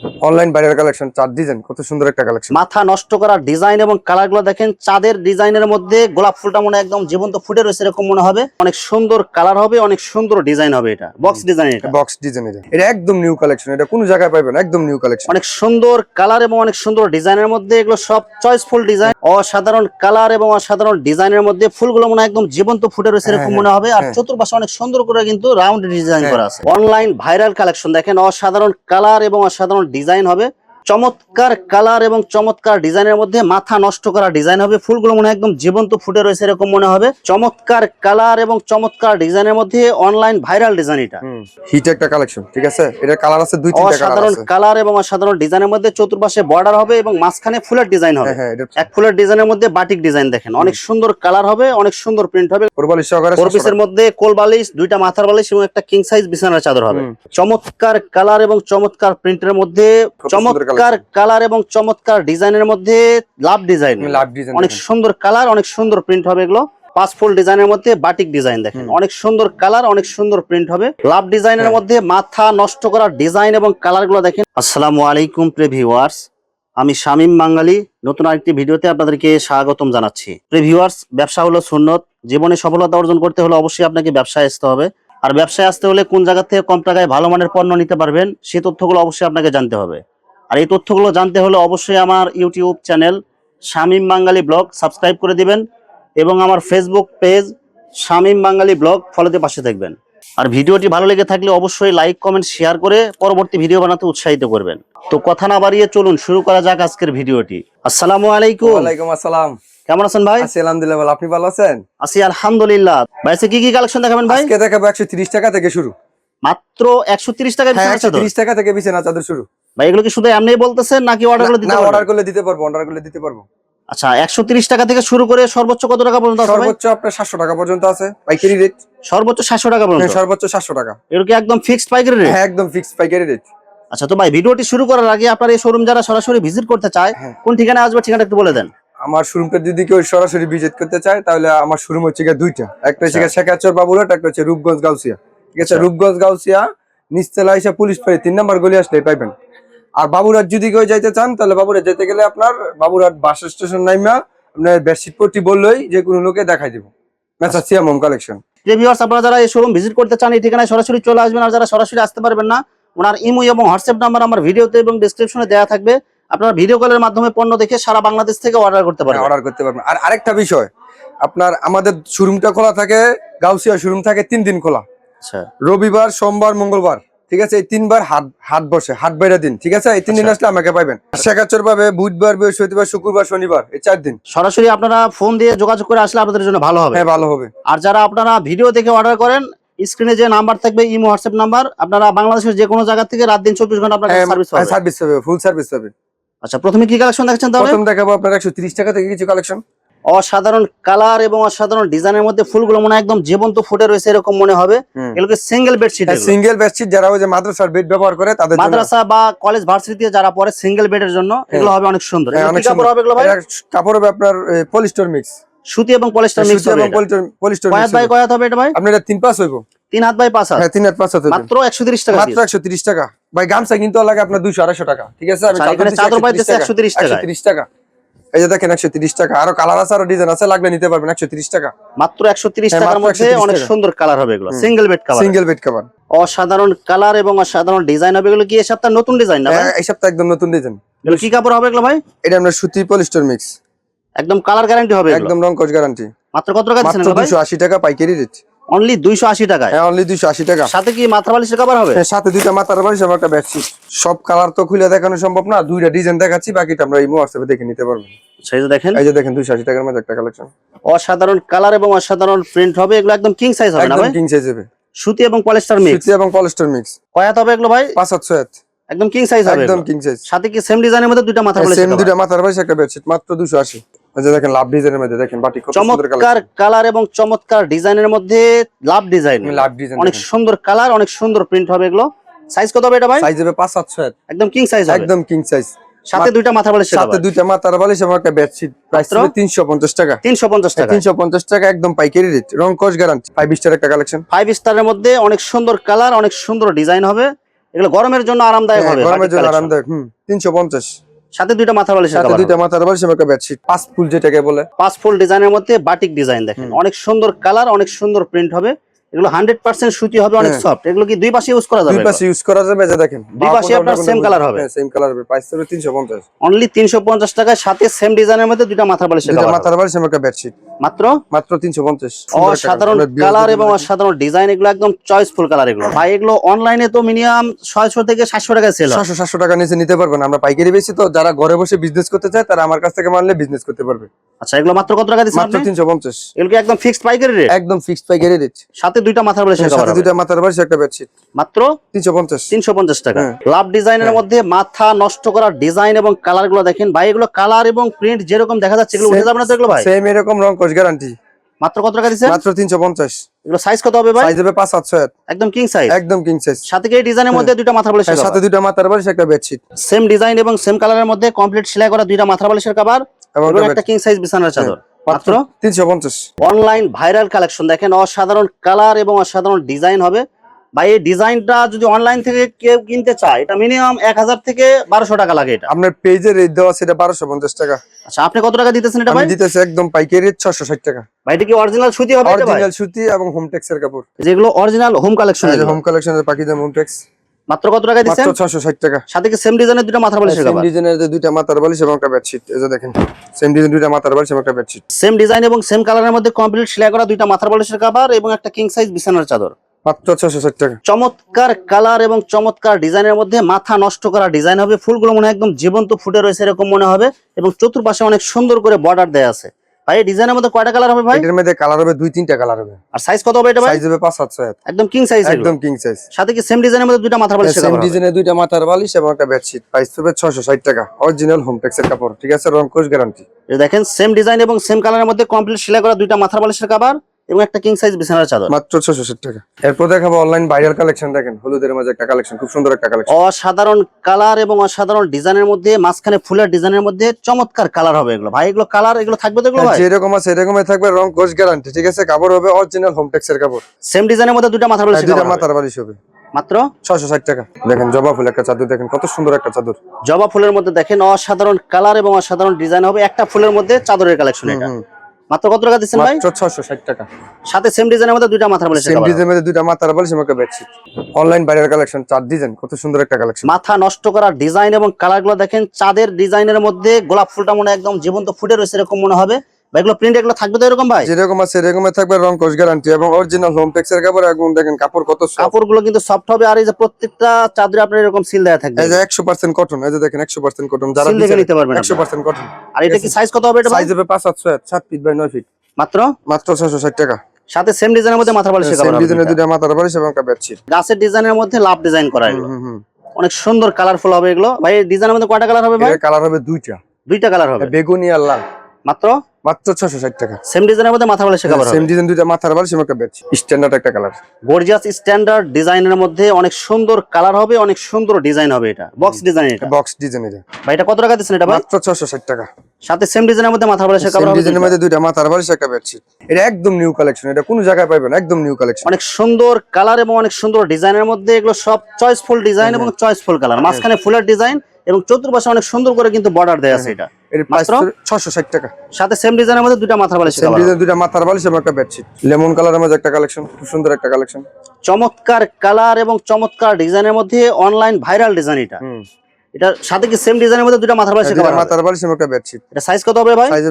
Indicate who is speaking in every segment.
Speaker 1: Online বাইরের collection চার design কত সুন্দর একটা কালেকশন
Speaker 2: মাথা নষ্ট করা ডিজাইন এবং কালারগুলো দেখেন চাঁদের ডিজাইনের মধ্যে গোলাপ ফুলটা মনে হয় একদম জীবন্ত ফুটে রয়েছে এরকম মনে হবে। অনেক সুন্দর কালার হবে অনেক সুন্দর ডিজাইন হবে এটা বক্স ডিজাইন এটা।
Speaker 1: বক্স ডিজাইন এটা। এটা একদম নিউ কালেকশন এটা কোনো জায়গায় পাবেন একদম নিউ কালেকশন
Speaker 2: অনেক সুন্দর কালার এবং অনেক সুন্দর ডিজাইনের মধ্যে এগুলো সব চয়েসফুল ডিজাইন অসাধারণ কালার এবং অসাধারণ ডিজাইনের মধ্যে ফুলগুলো মনে হয় একদম জীবন্ত ফুটে রয়েছে এরকম
Speaker 1: হ্যাঁ,
Speaker 2: মনে হবে। আর
Speaker 1: হ্যাঁ।
Speaker 2: চতুর্পাশে অনেক সুন্দর করে কিন্তু রাউন্ড ডিজাইন
Speaker 1: হ্যাঁ,
Speaker 2: করা আছে। অনলাইন ভাইরাল কালেকশন দেখেন অসাধারণ কালার এবং অসাধারণ ডিজাইন হবে। চমৎকার কালার এবং চমৎকার ডিজাইনের মধ্যে মাথা নষ্ট করা ডিজাইন হবে। ফুলগুলো মনে হয় একদম জীবন্ত ফুটে রয়েছে এরকম মনে হবে। চমৎকার কালার এবং চমৎকার ডিজাইনের মধ্যে অনলাইন ভাইরাল ডিজাইন এটা।
Speaker 1: হিট একটা কালেকশন ঠিক আছে? এটা কালার আছে দুই তিনটা কালার আছে।
Speaker 2: কালার এবং অসাধারণ ডিজাইনের মধ্যে চতুর্পাশে বর্ডার হবে এবং মাঝখানে ফুলের ডিজাইন হবে।
Speaker 1: হ্যাঁ হ্যাঁ
Speaker 2: এক ফুলের ডিজাইনের মধ্যে বাটিক ডিজাইন দেখেন। অনেক সুন্দর কালার হবে অনেক সুন্দর প্রিন্ট হবে।
Speaker 1: কোরবালি সহকারে
Speaker 2: ফোর
Speaker 1: 700
Speaker 2: পিসের মধ্যে কোল বালিশ দুইটা মাথার বালিশ এবং একটা কিং সাইজ বিছানার চাদর হবে। চমৎকার কালার এবং চমৎকার প্রিন্টের মধ্যে
Speaker 1: সুন্দর
Speaker 2: চমৎকার কালার এবং চমৎকার ডিজাইনের মধ্যে লাভ ডিজাইন।
Speaker 1: লাভ ডিজাইন
Speaker 2: অনেক সুন্দর কালার অনেক সুন্দর প্রিন্ট হবে এগুলো। পাঁচ ফুল ডিজাইনের মধ্যে বাটিক ডিজাইন দেখেন। অনেক সুন্দর কালার অনেক সুন্দর প্রিন্ট হবে। লাভ ডিজাইনের
Speaker 1: হ্যাঁ।
Speaker 2: মধ্যে মাথা নষ্ট করা ডিজাইন এবং কালারগুলো দেখেন। আসসালামু আলাইকুম প্রে ভিউয়ার্স আমি শামীম বাঙালি। নতুন আরেকটি ভিডিওতে আপনাদেরকে স্বাগতম জানাচ্ছি। প্রে ভিউয়ার্স ব্যবসা হলো সুন্নত। জীবনে সফলতা অর্জন করতে হলে অবশ্যই আপনাকে ব্যবসায় আসতে হবে। আর ব্যবসায় আসতে হলে কোন জায়গা থেকে কম টাকায় ভালো মানের পণ্য নিতে পারবেন সে তথ্যগুলো অবশ্যই আপনাকে জানতে হবে। আর এই তথ্যগুলো জানতে হলে অবশ্যই আমার YouTube channel Shamim Bangali blog subscribe করে দিবেন এবং আমার Facebook page Shamim Bangali blog ফলোতে পাশে থাকবেন। আর ভিডিওটি ভালো লেগে থাকলে অবশ্যই লাইক কমেন্ট শেয়ার করে পরবর্তী ভিডিও বানাতে উৎসাহিত করবেন। তো কথা না বাড়িয়ে চলুন শুরু করা যাক আজকের ভিডিওটি। আসসালামু আলাইকুম।
Speaker 1: ওয়ালাইকুম আসসালাম।
Speaker 2: কেমন আছেন ভাই?
Speaker 1: আছি আলহামদুলিল্লাহ। আপনি ভালো আছেন?
Speaker 2: আছি আলহামদুলিল্লাহ। ভাই কি কি কালেকশন দেখাবেন ভাই?
Speaker 1: আজকে দেখাবো একশো তিরিশ টাকা থেকে শুরু।
Speaker 2: মাত্র একশো তিরিশ টাকা
Speaker 1: হ্যাঁ
Speaker 2: বিছানার
Speaker 1: একশো
Speaker 2: চাদর?
Speaker 1: তিরিশ টাকা থেকে বিছানা চাদর শুরু।
Speaker 2: ভাই এগুলো কি শুধু এমনি বলতেছেন নাকি অর্ডার করে দিতে
Speaker 1: না
Speaker 2: পারবেন?
Speaker 1: অর্ডার করলে দিতে পারব অর্ডার করলে দিতে পারব।
Speaker 2: আচ্ছা একশো টাকা থেকে শুরু করে সর্বোচ্চ কত টাকা পর্যন্ত আছে
Speaker 1: সর্বোচ্চ আপনার সাতশো টাকা পর্যন্ত আছে পাইকারি রেট
Speaker 2: সর্বোচ্চ সাতশো টাকা পর্যন্ত?
Speaker 1: সর্বোচ্চ সাতশো টাকা।
Speaker 2: এগুলো কি একদম ফিক্সড পাইকারি রেট
Speaker 1: হ্যাঁ একদম ফিক্সড পাইকারি রেট
Speaker 2: আচ্ছা তো ভাই ভিডিওটি শুরু করার আগে আপনার এই শোরুম যারা সরাসরি ভিজিট করতে চায়
Speaker 1: হ্যাঁ।
Speaker 2: কোন ঠিকানা আসবে ঠিকানা একটু বলে দেন।
Speaker 1: আমার শোরুমটা যদি কেউ সরাসরি ভিজিট করতে চায় তাহলে আমার শোরুম হচ্ছে গিয়ে দুইটা। একটা হচ্ছে
Speaker 2: আচ্ছা।
Speaker 1: গিয়ে শেখাচর বাবুরাট একটা হচ্ছে রূপগঞ্জ গাউসিয়া। ঠিক আছে?
Speaker 2: আচ্ছা।
Speaker 1: রূপগঞ্জ গাউসিয়া নিচতলা এসে পুলিশ ফাঁড়ি তিন নম্বর গলি আসলে পাইবেন। আর বাবুরাট যদি কেউ যাইতে চান তাহলে বাবুরাট যেতে গেলে আপনার বাবুরাট বাস স্টেশন নাইমা আপনার বেডশিট পট্টি বললেই যে কোনো লোকে দেখাই দিব। Mesa Siam home collection.
Speaker 2: Viewers আপনারা যারা এই শোরুম ভিজিট করতে চান এই ঠিকানায় সরাসরি চলে আসবেন আর যারা সরাসরি আসতে পারবেন না ওনার ইমো এবং হোয়াটসঅ্যাপ নাম্বার আমার ভিডিওতে এবং ডেসক্রিপশনে দেওয়া থাকবে। আপনারা ভিডিও কলের মাধ্যমে পণ্য দেখে সারা বাংলাদেশ থেকে অর্ডার করতে পারবেন।
Speaker 1: অর্ডার করতে পারবেন। আর আরেকটা বিষয় আপনার আমাদের শোরুমটা খোলা থাকে গাউসিয়া শোরুম থাকে তিন দিন খোলা।
Speaker 2: আচ্ছা।
Speaker 1: রবিবার সোমবার মঙ্গলবার। ঠিক আছে এই তিনবার হাত হাত বসে হাট বাইরা দিন ঠিক আছে? এই তিন দিন
Speaker 2: আচ্ছা।
Speaker 1: আসলে আমাকে পাইবেন। শেখাচর পাবে বুধবার বৃহস্পতিবার শুক্রবার শনিবার এই চার দিন।
Speaker 2: সরাসরি আপনারা ফোন দিয়ে যোগাযোগ করে আসলে আপনাদের জন্য ভালো হবে।
Speaker 1: হ্যাঁ ভালো হবে।
Speaker 2: আর যারা আপনারা ভিডিও দেখে অর্ডার করেন স্ক্রিনে যে নাম্বার থাকবে ইমো হোয়াটসঅ্যাপ নাম্বার আপনারা বাংলাদেশের যে কোনো জায়গা থেকে রাত দিন চব্বিশ ঘণ্টা আপনার সার্ভিস পাবেন।
Speaker 1: সার্ভিস পাবে ফুল সার্ভিস পাবে।
Speaker 2: আচ্ছা প্রথমে কি কালেকশন দেখছেন তাহলে?
Speaker 1: প্রথম দেখাবো আপনার একশো তিরিশ টাকা থেকে কিছু কালেকশন
Speaker 2: অসাধারণ কালার এবং অসাধারণ ডিজাইনের মধ্যে ফুলগুলো মনে হয় একদম জীবন্ত ফুটে রয়েছে এরকম মনে হবে। এগুলোকে সিঙ্গেল বেডশিট
Speaker 1: সিঙ্গেল বেডশিট যারা ওই যে মাদ্রাসার বেড ব্যবহার করে তাদের
Speaker 2: মাদ্রাসা বা কলেজ ভার্সিটিতে যারা পড়ে সিঙ্গেল বেডের জন্য এগুলো হবে অনেক সুন্দর।
Speaker 1: হ্যাঁ,
Speaker 2: কাপড় হবে এগুলো ভাই?
Speaker 1: কাপড় হবে আপনার পলিস্টার মিক্স
Speaker 2: সুতি এবং পলিস্টার মিক্স
Speaker 1: এবং পলিস্টার
Speaker 2: কয়াত বাই কয়াত হবে। এটা ভাই?
Speaker 1: আপনার এটা তিন পাঁচ হইব।
Speaker 2: তিন হাত বাই পাঁচ হাত?
Speaker 1: হ্যাঁ তিন হাত পাঁচ হাত
Speaker 2: মাত্র একশো তিরিশ টাকা
Speaker 1: মাত্র একশো তিরিশ টাকা। ভাই গামছা কিন্তু লাগে আপনার দুইশো আড়াইশো টাকা। ঠিক আছে? আমি
Speaker 2: আচ্ছা, চাদর পাইতেছে 130।
Speaker 1: একশো তিরিশ টাকা। এই যে দেখেন একশো তিরিশ টাকা। আরও কালার আছে আরও ডিজাইন আছে লাগলে নিতে পারবেন একশো তিরিশ টাকা।
Speaker 2: মাত্র একশো তিরিশ
Speaker 1: হ্যাঁ,
Speaker 2: টাকার মধ্যে অনেক সুন্দর কালার হবে এগুলো। Single bed colour
Speaker 1: single bed cover
Speaker 2: অসাধারণ কালার এবং অসাধারণ ডিজাইন হবে এগুলো কি? এই সপ্তাহ নতুন ডিজাইন না
Speaker 1: এই সপ্তাহে একদম নতুন ডিজাইন
Speaker 2: এগুলো কি কাপড় হবে এগুলো ভাই?
Speaker 1: এটা আমরা সুতি পলিস্টার মিক্স
Speaker 2: একদম কালার গ্যারান্টি হবে
Speaker 1: একদম রং কস গ্যারান্টি
Speaker 2: মাত্র কত টাকা দিচ্ছেন
Speaker 1: মাত্র
Speaker 2: এগুলো ভাই?
Speaker 1: দুইশো আশি টাকা পাইকারি রেট
Speaker 2: অনলি দুইশো আশি টাকায়?
Speaker 1: হ্যাঁ অনলি দুইশো আশি টাকা।
Speaker 2: সাথে কি মাথা বালিশের কাপড় হবে?
Speaker 1: হ্যাঁ, সাথে দুইটা মাথার বালিশ এবং একটা বেডশিট সব কালার তো খুলে দেখানো সম্ভব না দুইটা ডিজাইন দেখাচ্ছি বাকিটা আমরা হোয়াটসঅ্যাপে দেখে নিতে পারবেন
Speaker 2: সেই যে দেখেন।
Speaker 1: এই যে দেখেন দুইশো আশি টাকার মধ্যে একটা কালেকশন
Speaker 2: অসাধারণ কালার এবং অসাধারণ প্রিন্ট হবে এগুলো একদম কিং সাইজ হবে না
Speaker 1: একদম কিং সাইজ হবে।
Speaker 2: সুতি এবং পলিস্টার মিক্স
Speaker 1: সুতি এবং পলিস্টার মিক্স
Speaker 2: কয়াত হবে এগুলো ভাই?
Speaker 1: পাঁচ সাতশো এক।
Speaker 2: একদম কিং সাইজ হবে
Speaker 1: একদম। কিং সাইজ
Speaker 2: সাথে কি সেম ডিজাইনের মধ্যে দুইটা মাথা বালিশ
Speaker 1: সেম দুইটা মাথার বালিশ একটা বেডশিট মাত্র দুশো আশি। এই যে দেখেন লাভ ডিজাইনের মধ্যে দেখেন বাটি কত
Speaker 2: চমৎকার
Speaker 1: কালার
Speaker 2: এবং চমৎকার ডিজাইনের মধ্যে লাভ ডিজাইন
Speaker 1: লাভ ডিজাইন
Speaker 2: অনেক সুন্দর কালার অনেক সুন্দর প্রিন্ট হবে এগুলো। সাইজ কত হবে এটা ভাই?
Speaker 1: সাইজ হবে পাঁচ সাতশো এক
Speaker 2: একদম কিং সাইজ
Speaker 1: একদম কিং সাইজ
Speaker 2: সাথে দুইটা মাথা বালিশ
Speaker 1: সাথে দুইটা মাথার বালিশ এবং একটা বেডশিট প্রাইস? তিনশো পঞ্চাশ টাকা।
Speaker 2: তিনশো পঞ্চাশ টাকা।
Speaker 1: তিনশো পঞ্চাশ টাকা একদম পাইকারি রেট রং কস গ্যারান্টি ফাইভ স্টার একটা কালেকশন
Speaker 2: ফাইভ স্টারের মধ্যে অনেক সুন্দর কালার অনেক সুন্দর ডিজাইন হবে। এগুলো গরমের জন্য আরামদায়ক
Speaker 1: হ্যাঁ,
Speaker 2: হবে
Speaker 1: গরমের জন্য আরামদায়ক। হুম তিনশো পঞ্চাশ।
Speaker 2: সাথে দুইটা মাথার বালিশ
Speaker 1: সাথে দুইটা মাথার বালিশ একটা বেডশিট পাঁচ ফুল যেটাকে বলে।
Speaker 2: পাঁচ ফুল ডিজাইনের মধ্যে বাটিক ডিজাইন দেখেন। অনেক সুন্দর কালার অনেক সুন্দর প্রিন্ট হবে। এগুলো হান্ড্রেড পার্সেন্ট সুতি হবে অনেক
Speaker 1: হ্যাঁ।
Speaker 2: সফট এগুলো কি দুই পাশে ইউজ করা যাবে?
Speaker 1: দুই পাশে ইউজ করা যাবে যে দেখেন
Speaker 2: দুই পাশে আপনার সেম কালার হবে।
Speaker 1: সেম কালার হবে। প্রাইস হবে তিনশো পঞ্চাশ।
Speaker 2: অনলি তিনশো পঞ্চাশ টাকায় সাথে সেম ডিজাইনের মধ্যে দুইটা মাথার বালিশ
Speaker 1: দুইটা মাথার বালিশ একটা বেডশিট
Speaker 2: মাত্র?
Speaker 1: মাত্র তিনশো পঞ্চাশ।
Speaker 2: অসাধারণ কালার এবং অসাধারণ ডিজাইন এগুলো একদম চয়েসফুল কালার এগুলো। ভাই এগুলো অনলাইনে তো মিনিমাম ছয়শো থেকে সাতশো টাকায় সেল
Speaker 1: সাতশো সাতশো টাকা নিচে নিতে পারবেন আমরা পাইকারি বেশি তো যারা ঘরে বসে বিজনেস করতে চায় তারা আমার কাছ থেকে মানলে বিজনেস করতে পারবে।
Speaker 2: আচ্ছা এগুলো মাত্র কত টাকা দিচ্ছেন
Speaker 1: মাত্র
Speaker 2: আপনি?
Speaker 1: তিনশো পঞ্চাশ।
Speaker 2: এগুলো একদম ফিক্সড পাইকারি রেট
Speaker 1: একদম ফিক্সড পাইকারি রেট
Speaker 2: সাথে দুইটা মাথার কভার
Speaker 1: সাথে দুইটা মাথার বালিশ একটা বেডশিট
Speaker 2: মাত্র?
Speaker 1: তিনশো পঞ্চাশ।
Speaker 2: তিনশো পঞ্চাশ টাকা।
Speaker 1: হ্যাঁ।
Speaker 2: লাভ ডিজাইনের মধ্যে মাথা নষ্ট করা ডিজাইন এবং কালারগুলো দেখেন। ভাই এগুলো কালার এবং প্রিন্ট যেরকম দেখা যাচ্ছে এগুলো উঠে যাবে না তো এগুলো ভাই?
Speaker 1: সেম এরকম রং কোচ গ্যারান্টি
Speaker 2: মাত্র কত টাকা দিচ্ছেন?
Speaker 1: মাত্র তিনশো পঞ্চাশ।
Speaker 2: এগুলো সাইজ কত হবে ভাই?
Speaker 1: সাইজ হবে পাঁচ সাতশো এক
Speaker 2: একদম কিং সাইজ
Speaker 1: একদম কিং সাইজ
Speaker 2: সাথে কি ডিজাইনের মধ্যে দুইটা মাথার বালিশের
Speaker 1: সাথে দুইটা মাথার বালিশ একটা বেডশিট
Speaker 2: সেম ডিজাইন এবং সেম কালারের মধ্যে কমপ্লিট সেলাই করা দুইটা মাথার বালিশের কভার
Speaker 1: এবং
Speaker 2: একটা কিং সাইজ বিছানার চাদর। মাত্র?
Speaker 1: তিনশো পঞ্চাশ।
Speaker 2: অনলাইন ভাইরাল কালেকশন দেখেন অসাধারণ কালার এবং অসাধারণ ডিজাইন হবে। ভাই এই ডিজাইনটা যদি অনলাইন থেকে কেউ কিনতে চায় এটা মিনিমাম এক হাজার থেকে বারোশো টাকা লাগে এটা।
Speaker 1: আপনার পেজের রেট দেওয়া সেটা বারোশো পঞ্চাশ টাকা।
Speaker 2: আচ্ছা আপনি কত টাকা দিতেছেন এটা
Speaker 1: আমি
Speaker 2: ভাই?
Speaker 1: দিতেছি একদম পাইকারি রেট ছশো ষাট টাকা।
Speaker 2: ভাই এটা কি অরিজিনাল সুতি হবে এটা ভাই?
Speaker 1: অরিজিনাল সুতি এবং হোম টেক্সের কাপড়।
Speaker 2: যেগুলো অরিজিনাল হোম কালেকশন
Speaker 1: হোম কালেকশনের পাকিজা হোম টেক্স
Speaker 2: মাত্র কত টাকা দিচ্ছেন?
Speaker 1: মাত্র ছশো ষাট টাকা।
Speaker 2: সাথে কি সেম ডিজাইনের দুটো মাথার বালিশের
Speaker 1: সেম ডিজাইনের দুইটা মাথার বালিশ এবং একটা বেডশিট এই যে দেখেন সেম ডিজাইন দুইটা মাথার বালিশ এবং একটা বেডশিট
Speaker 2: সেম ডিজাইন এবং সেম কালারের মধ্যে কমপ্লিট সেলাই করা দুইটা মাথার বালিশের কভার এবং একটা কিং সাইজ বিছানার চাদর।
Speaker 1: মাত্র ছশো ষাট টাকা।
Speaker 2: চমৎকার কালার এবং চমৎকার ডিজাইনের মধ্যে মাথা নষ্ট করা ডিজাইন হবে। ফুলগুলো মনে একদম জীবন্ত ফুটে রয়েছে এরকম মনে হবে এবং চতুর্পাশে অনেক সুন্দর করে বর্ডার দেয়া আছে। ভাই ডিজাইনের মধ্যে কয়টা কালার হবে ভাই?
Speaker 1: এটার মধ্যে কালার হবে দুই তিনটা কালার হবে।
Speaker 2: আর সাইজ কত হবে এটা ভাই?
Speaker 1: সাইজ হবে
Speaker 2: একদম কিং সাইজ
Speaker 1: একদম কিং সাইজ
Speaker 2: সাথে কি সেম ডিজাইনের মধ্যে দুইটা মাথার
Speaker 1: সেম মাথার বালিশ এবং একটা বেডশিট প্রাইস হবে ছশো ষাট টাকা। অরিজিনাল হোম টেক্সের কাপড়। ঠিক আছে রং গ্যারান্টি
Speaker 2: দেখেন সেম ডিজাইন এবং সেম কালারের মধ্যে কমপ্লিট সেলাই করা দুইটা মাথার বালিশের কভার এবং একটা কিং সাইজ বিছানার চাদর।
Speaker 1: মাত্র ছশো ষাট টাকা। এরপর দেখাবো অনলাইন ভাইরাল কালেকশন দেখেন। হলুদের মাঝে একটা কালেকশন খুব সুন্দর একটা কালেকশন
Speaker 2: অসাধারণ কালার এবং অসাধারণ ডিজাইনের মধ্যে মাঝখানে ফুলের ডিজাইনের মধ্যে চমৎকার কালার হবে এগুলো। ভাই এগুলো কালার এগুলো থাকবে তো এগুলো ভাই?
Speaker 1: যেরকম আছে এরকমই থাকবে রং কোচ গ্যারান্টি ঠিক আছে? কাপড় হবে অরিজিনাল হোম টেক্সের কাপড়।
Speaker 2: সেম ডিজাইনের মধ্যে দুটো মাথার
Speaker 1: দুইটা
Speaker 2: কভার হবে।
Speaker 1: মাথার বালিশ হবে।
Speaker 2: মাত্র?
Speaker 1: ছশো ষাট টাকা। দেখেন জবা ফুল একটা চাদর দেখেন কত সুন্দর একটা চাদর।
Speaker 2: জবা ফুলের মধ্যে দেখেন অসাধারণ কালার এবং অসাধারণ ডিজাইন হবে একটা ফুলের মধ্যে চাদরের কালেকশন এটা। মাত্র কত টাকা দিচ্ছেন ভাই?
Speaker 1: মাত্র ছশো ষাট টাকা।
Speaker 2: সাথে সেম ডিজাইনের মধ্যে দুইটা মাথার বালিশের
Speaker 1: সেম ডিজাইনের মধ্যে দুইটা মাথার বালিশ আমাকে বেডশিট অনলাইন বাইরের কালেকশন চার ডিজাইন কত সুন্দর একটা কালেকশন
Speaker 2: মাথা নষ্ট করা ডিজাইন এবং কালারগুলো দেখেন চাঁদের ডিজাইনের মধ্যে গোলাপ ফুলটা মনে হয় একদম জীবন্ত ফুটে রয়েছে এরকম মনে হবে। এগুলো প্রিন্ট এগুলো থাকবে তো এরকম ভাই?
Speaker 1: যেরকম আছে এরকমই থাকবে রং কোচ গ্যারান্টি এবং অরিজিনাল হোম টেক্সের কাপড়। এবং দেখেন কাপড় কত soft।
Speaker 2: কাপড়গুলো কিন্তু সফট হবে আর এই যে প্রত্যেকটা চাদরে আপনার এরকম সিল দেওয়া থাকবে।
Speaker 1: এই যে একশো পার্সেন্ট কটন এই যে দেখেন একশো পার্সেন্ট কটন যারা
Speaker 2: সিল নিতে পারবেন
Speaker 1: একশো
Speaker 2: আপনারা।
Speaker 1: পার্সেন্ট কটন
Speaker 2: আর এটা কি সাইজ কত হবে এটা
Speaker 1: সাইজ হবে পাঁচ সাতশো এক, সাত ফিট বাই নয় ফিট
Speaker 2: মাত্র?
Speaker 1: মাত্র ছশো ষাট টাকা।
Speaker 2: সাথে সেম ডিজাইনের মধ্যে মাথার বালিশের
Speaker 1: সেম ডিজাইনের
Speaker 2: হবে
Speaker 1: মাথার বালিশ এবং একটা বেডশিট
Speaker 2: গাছের ডিজাইনের মধ্যে লাভ ডিজাইন করা এগুলো। অনেক সুন্দর কালারফুল হবে এগুলো। ভাই ডিজাইনের মধ্যে কয়টা কালার হবে ভাই?
Speaker 1: কালার হবে দুইটা।
Speaker 2: দুইটা কালার হবে।
Speaker 1: বেগুনি আর লাল।
Speaker 2: মাত্র?
Speaker 1: মাত্র ছশো ষাট টাকা।
Speaker 2: সেম ডিজাইনের মধ্যে মাথার বালিশের কভার
Speaker 1: সেম ডিজাইন দুইটা মাথার বালিশ এবং একটা স্ট্যান্ডার্ড একটা কালার
Speaker 2: গর্জিয়াস স্ট্যান্ডার্ড ডিজাইনের মধ্যে অনেক সুন্দর কালার হবে অনেক সুন্দর ডিজাইন হবে এটা। বক্স ডিজাইন এটা।
Speaker 1: বক্স ডিজাইন এটা।
Speaker 2: ভাই এটা কত টাকা দিচ্ছেন এটা
Speaker 1: মাত্র ছশো ষাট টাকা।
Speaker 2: সাথে সেম ডিজাইনের মধ্যে মাথার বালিশের
Speaker 1: সেম
Speaker 2: কভার হবে
Speaker 1: ডিজাইনের মধ্যে দুইটা মাথার বালিশ একটা বেডশিট এটা একদম নিউ কালেকশন এটা কোনো জায়গায় পাবেন একদম নিউ কালেকশন
Speaker 2: অনেক সুন্দর কালার এবং অনেক সুন্দর ডিজাইনের মধ্যে এগুলো সব চয়েসফুল ডিজাইন এবং চয়েসফুল কালার মাঝখানে ফুলের ডিজাইন এবং চতুর্পাশে অনেক সুন্দর করে কিন্তু বর্ডার দেওয়া আছে এটা।
Speaker 1: এর প্রাইস টাকা।
Speaker 2: সাথে সেম ডিজাইনের মধ্যে মাথার
Speaker 1: সেম ডিজাইন মাথার বালিশ এবং একটা বেডশিট লেমন কালারের মধ্যে একটা কালেকশন খুব সুন্দর একটা কালেকশন
Speaker 2: চমৎকার কালার এবং চমৎকার ডিজাইনের মধ্যে অনলাইন ভাইরাল ডিজাইন এটা। এটা সাথে কি সেম ডিজাইনের মধ্যে দুইটা মাথার বালিশের
Speaker 1: দুইটা
Speaker 2: কভার
Speaker 1: মাথার বালিশ এবং একটা বেডশিট
Speaker 2: এটা সাইজ কত হবে ভাই?
Speaker 1: সাইজ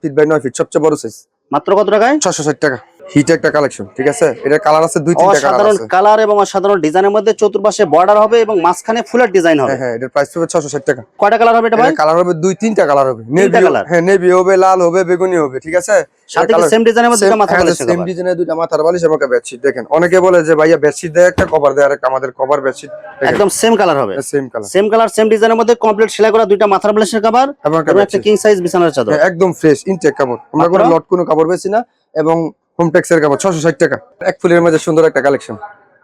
Speaker 1: ফিট বাই ফিট সবচেয়ে বড় সাইজ
Speaker 2: মাত্র কত টাকায়?
Speaker 1: ছশো ষাট টাকা। হিট একটা কালেকশন ঠিক আছে? এটার কালার আছে দুই তিনটা কালার আছে।
Speaker 2: কালার এবং অসাধারণ ডিজাইনের মধ্যে চতুর্পাশে বর্ডার হবে এবং মাঝখানে ফুলের ডিজাইন হবে।
Speaker 1: হ্যাঁ হ্যাঁ এটার প্রাইস হবে ষাট টাকা।
Speaker 2: কয়টা কালার হবে এটা ভাই?
Speaker 1: কালার হবে দুই তিনটা কালার হবে। Navy
Speaker 2: colour?
Speaker 1: হ্যাঁ নেভি হবে লাল হবে বেগুনি হবে ঠিক আছে?
Speaker 2: সাথে সেম ডিজাইনের মধ্যে মাথার বালিশের
Speaker 1: সেম
Speaker 2: কভার
Speaker 1: ডিজাইনের দুইটা মাথার বালিশ এবং বেডশিট দেখেন অনেকে বলে যে ভাইয়া বেডশিট দেয় একটা কভার দেয় আমাদের কভার বেডশিট
Speaker 2: একদম সেম কালার হবে।
Speaker 1: Same colour
Speaker 2: same colour same ডিজাইনের মধ্যে কমপ্লিট সেলাই করা দুইটা মাথার বালিশের কভার
Speaker 1: এবং একটা
Speaker 2: কিং সাইজ বিছানার চাদর।
Speaker 1: একদম ফ্রেশ ইনটেক কাপড় আমরা কোনো? লট কোনো কাপড় বেশি না এবং হোম টেক্সের কাপড় ছশো ষাট টাকা। এক ফুলের মধ্যে সুন্দর একটা কালেকশন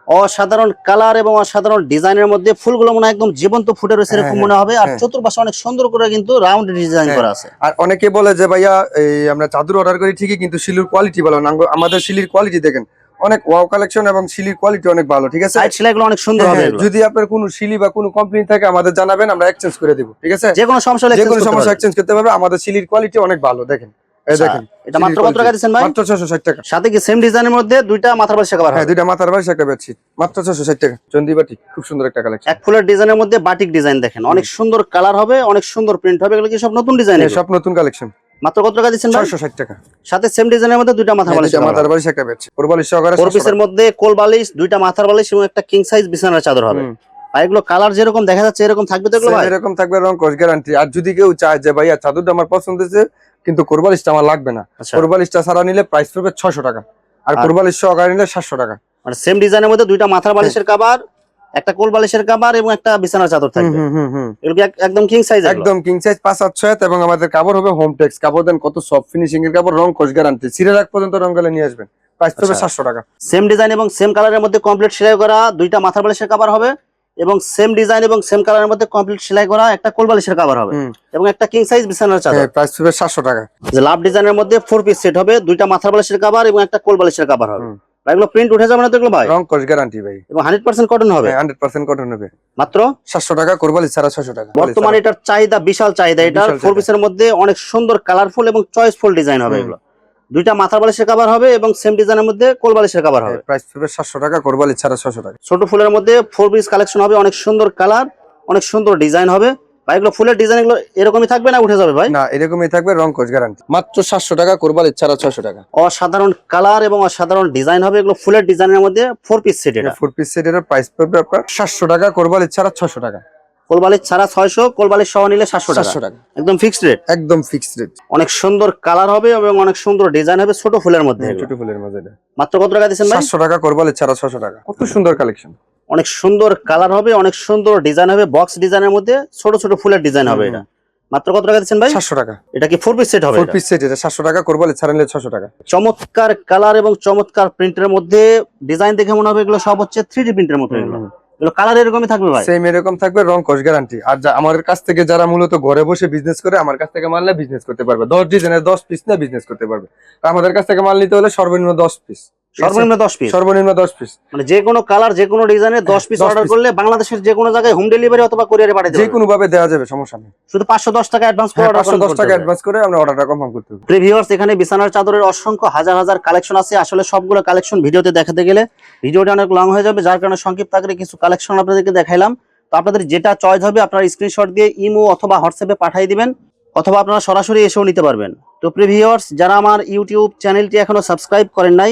Speaker 2: অসাধারণ কালার এবং অসাধারণ ডিজাইনের মধ্যে ফুলগুলো মনে একদম জীবন্ত ফুটে রয়েছে এরকম
Speaker 1: হ্যাঁ,
Speaker 2: মনে হবে। আর
Speaker 1: হ্যাঁ।
Speaker 2: চতুর্পাশে অনেক সুন্দর করে কিন্তু রাউন্ড ডিজাইন
Speaker 1: হ্যাঁ।
Speaker 2: করা আছে।
Speaker 1: আর অনেকে বলে যে ভাইয়া এই আমরা চাদর অর্ডার করি ঠিকই কিন্তু শিলির কোয়ালিটি ভালো না। আমাদের শিলির কোয়ালিটি দেখেন অনেক ওয়াও কালেকশন এবং শিলির কোয়ালিটি অনেক ভালো ঠিক আছে?
Speaker 2: সাইড সেলাইগুলো অনেক সুন্দর হবে
Speaker 1: যদি আপনার কোনো শিলি বা কোনো কমপ্লেন থাকে আমাদের জানাবেন আমরা এক্সচেঞ্জ করে দিব ঠিক আছে?
Speaker 2: যে কোনো সমস্যা হলে
Speaker 1: যে কোনো সমস্যা। এক্সচেঞ্জ করতে পারবে আমাদের শিলির কোয়ালিটি অনেক ভালো দেখেন। এই
Speaker 2: আচ্ছা,
Speaker 1: দেখেন
Speaker 2: এটা মাত্র কত টাকা দিচ্ছেন ভাই?
Speaker 1: মাত্র ছশো ষাট টাকা।
Speaker 2: সাথে কি সেম ডিজাইনের মধ্যে দুইটা মাথার বালিশ কভার
Speaker 1: হ্যাঁ দুইটা মাথার বালিশ একটা বেডশিট। মাত্র টাকা। চন্দিবাটি খুব সুন্দর একটা কালেকশন
Speaker 2: এক ফুলের ডিজাইনের মধ্যে বাটিক ডিজাইন দেখেন। অনেক সুন্দর কালার হবে অনেক সুন্দর প্রিন্ট হবে। এগুলো কি সব নতুন ডিজাইন
Speaker 1: সব নতুন কালেকশন
Speaker 2: মাত্র কত টাকা দিচ্ছেন সাথে সেম ডিজাইনের মধ্যে দুইটা মাথার
Speaker 1: হ্যাঁ,
Speaker 2: বালিশ
Speaker 1: মাথার বালিশ একটা বেডশিট। ওর বালিশ সহকারে
Speaker 2: ফোর
Speaker 1: 700
Speaker 2: মধ্যে কোল বালিশ দুইটা মাথার বালিশ এবং একটা কিং সাইজ বিছানার চাদর হবে। আর এগুলো কালার যেরকম দেখা যাচ্ছে এরকম থাকবে তো এগুলো ভাই?
Speaker 1: এরকম থাকবে রং কোর্স গ্যারান্টি আর যদি কেউ চায় যে ভাইয়া চাদরটা আমার পছন্দ হয়েছে কিন্তু কোরবালিশটা আমার লাগবে না।
Speaker 2: আচ্ছা।
Speaker 1: কোরবালিশটা ছাড়া নিলে প্রাইস পড়বে ছশো টাকা। আর কোরবালিশ সহকারে নিলে সাতশো টাকা।
Speaker 2: মানে সেম ডিজাইনের মধ্যে দুইটা মাথার বালিশের কাবার একটা কোল বালিশের কাবার এবং একটা বিছানার চাদর থাকবে। এগুলো একদম কিং সাইজ
Speaker 1: একদম কিং সাইজ পাঁচ সাত ছয় এবং আমাদের কাপড় হবে হোম টেক্স কাপড় দেন কত সফট ফিনিশিং এর কাপড় রং কোর্স গ্যারান্টি সিরে রাখ পর্যন্ত রং গেলে নিয়ে আসবেন। প্রাইস পড়বে
Speaker 2: আচ্ছা।
Speaker 1: সাতশো টাকা।
Speaker 2: সেম ডিজাইন এবং সেম কালারের মধ্যে কমপ্লিট সেলাই করা দুইটা মাথার বালিশের কাবার হবে। এবং সেম ডিজাইন এবং সেম কালারের মধ্যে কমপ্লিট সেলাই করা একটা কোল বালিশের কাবার হবে। এবং একটা কিং সাইজ বিছানার চাদর।
Speaker 1: প্রাইস পড়বে সাতশো টাকা।
Speaker 2: যে লাভ ডিজাইনের মধ্যে ফোর পিস সেট হবে দুইটা মাথার বালিশের কভার এবং একটা কোল বালিশের কাবার হবে। এগুলো প্রিন্ট উঠে যাবে না তো এগুলো ভাই?
Speaker 1: রং কোর্স গ্যারান্টি ভাই।
Speaker 2: এবং হান্ড্রেড পার্সেন্ট কটন হবে?
Speaker 1: হান্ড্রেড পার্সেন্ট কটন হবে।
Speaker 2: মাত্র?
Speaker 1: সাতশো টাকা কোরবালিশ ছাড়া ছশো টাকা।
Speaker 2: বর্তমানে এটার চাহিদা বিশাল চাহিদা। এটার
Speaker 1: বিশাল
Speaker 2: ফোর। পিসের মধ্যে অনেক সুন্দর কালারফুল এবং চয়েসফুল ডিজাইন হবে এগুলো। দুইটা মাথার বালিশের কাবার হবে এবং সেম ডিজাইনের মধ্যে কোল বালিশের কাবার হবে।
Speaker 1: প্রাইস পড়বে সাতশো টাকা কোরবালিশ ছাড়া ছশো টাকা।
Speaker 2: ছোট ফুলের মধ্যে ফোর পিস কালেকশন হবে অনেক সুন্দর কালার অনেক সুন্দর ডিজাইন হবে। ভাই এগুলো ফুলের ডিজাইন এগুলো এরকমই থাকবে না উঠে যাবে ভাই?
Speaker 1: না এরকমই থাকবে রং কোর্স গ্যারান্টি মাত্র সাতশো টাকা কোরবালিশ ছাড়া ছশো টাকা।
Speaker 2: অসাধারণ কালার এবং অসাধারণ ডিজাইন হবে এগুলো ফুলের ডিজাইনের মধ্যে ফোর পিস সেট এটা
Speaker 1: ফোর পিস সেটের প্রাইস পড়বে আপনার সাতশো টাকা কোরবালিশ ছাড়া ছশো টাকা।
Speaker 2: কোলবালিশ ছাড়া ছয়শো কোলবালিশ সহ নিলে সাতশো টাকা।
Speaker 1: সাতশো টাকা।
Speaker 2: একদম ফিক্সড রেট
Speaker 1: একদম ফিক্সড রেট
Speaker 2: অনেক সুন্দর কালার হবে এবং অনেক সুন্দর ডিজাইন হবে ছোট ফুলের মধ্যে
Speaker 1: ছোট ফুলের এটা।
Speaker 2: মাত্র কত টাকা দিচ্ছেন ভাই?
Speaker 1: সাতশো টাকা কোরবালিশ ছাড়া ছশো টাকা। কত সুন্দর কালেকশন
Speaker 2: অনেক সুন্দর কালার হবে অনেক সুন্দর ডিজাইন হবে বক্স ডিজাইনের মধ্যে ছোট ছোট ফুলের ডিজাইন হবে এটা। মাত্র কত টাকা দিচ্ছেন ভাই?
Speaker 1: সাতশো টাকা।
Speaker 2: এটা কি ফোর পিস সেট হবে
Speaker 1: ফোর পিস সেট এটা সাতশো টাকা কোরবালিশ ছাড়া নিলে ছশো টাকা।
Speaker 2: চমৎকার কালার এবং চমৎকার প্রিন্টের মধ্যে ডিজাইন দেখে মনে হবে এগুলো সব হচ্ছে থ্রি ডি প্রিন্টের মতো এগুলো। কালার এরকমই থাকবে
Speaker 1: সেম এরকম থাকবে গ্যারান্টি আর কাছ থেকে যারা মূলত ঘরে বসে বিজনেস করে, আমার কাছ থেকে মাল বিজনেস করতে পারবে। দশ দশ পিস না বিজনেস করতে পারবে। আমাদের কাছ থেকে মাল নিতে হলে সর্বনিম্ন দশ পিস
Speaker 2: সর্বনিম্ন দশ পিস
Speaker 1: সর্বনিম্ন দশ পিস
Speaker 2: মানে যে কোনো কালার যে কোনো ডিজাইনের দশ পিস অর্ডার করলে বাংলাদেশের যে কোনো জায়গায় হোম ডেলিভারি অথবা কোরিয়ারে পাঠাতে
Speaker 1: যে কোনো ভাবে দেওয়া যাবে সমস্যা নেই।
Speaker 2: শুধু পাঁচশো দশ টাকা অ্যাডভান্স করে অর্ডার
Speaker 1: পাঁচশো দশ টাকা অ্যাডভান্স করে আমরা অর্ডারটা কনফার্ম করতে হবে।
Speaker 2: প্রিভিউয়ার্স এখানে বিছানার চাদরের অসংখ্য হাজার হাজার কালেকশন আছে। আসলে সবগুলো কালেকশন ভিডিওতে দেখাতে গেলে ভিডিওটা অনেক লং হয়ে যাবে। যার কারণে সংক্ষিপ্ত আকারে কিছু কালেকশন আপনাদেরকে দেখাইলাম। তো আপনাদের যেটা চয়েস হবে আপনারা স্ক্রিনশট দিয়ে ইমো অথবা হোয়াটসঅ্যাপে পাঠিয়ে দিবেন অথবা আপনারা সরাসরি এসেও নিতে পারবেন। তো প্রিভিউয়ার্স যারা আমার ইউটিউব চ্যানেলটি এখনও সাবস্ক্রাইব করেন নাই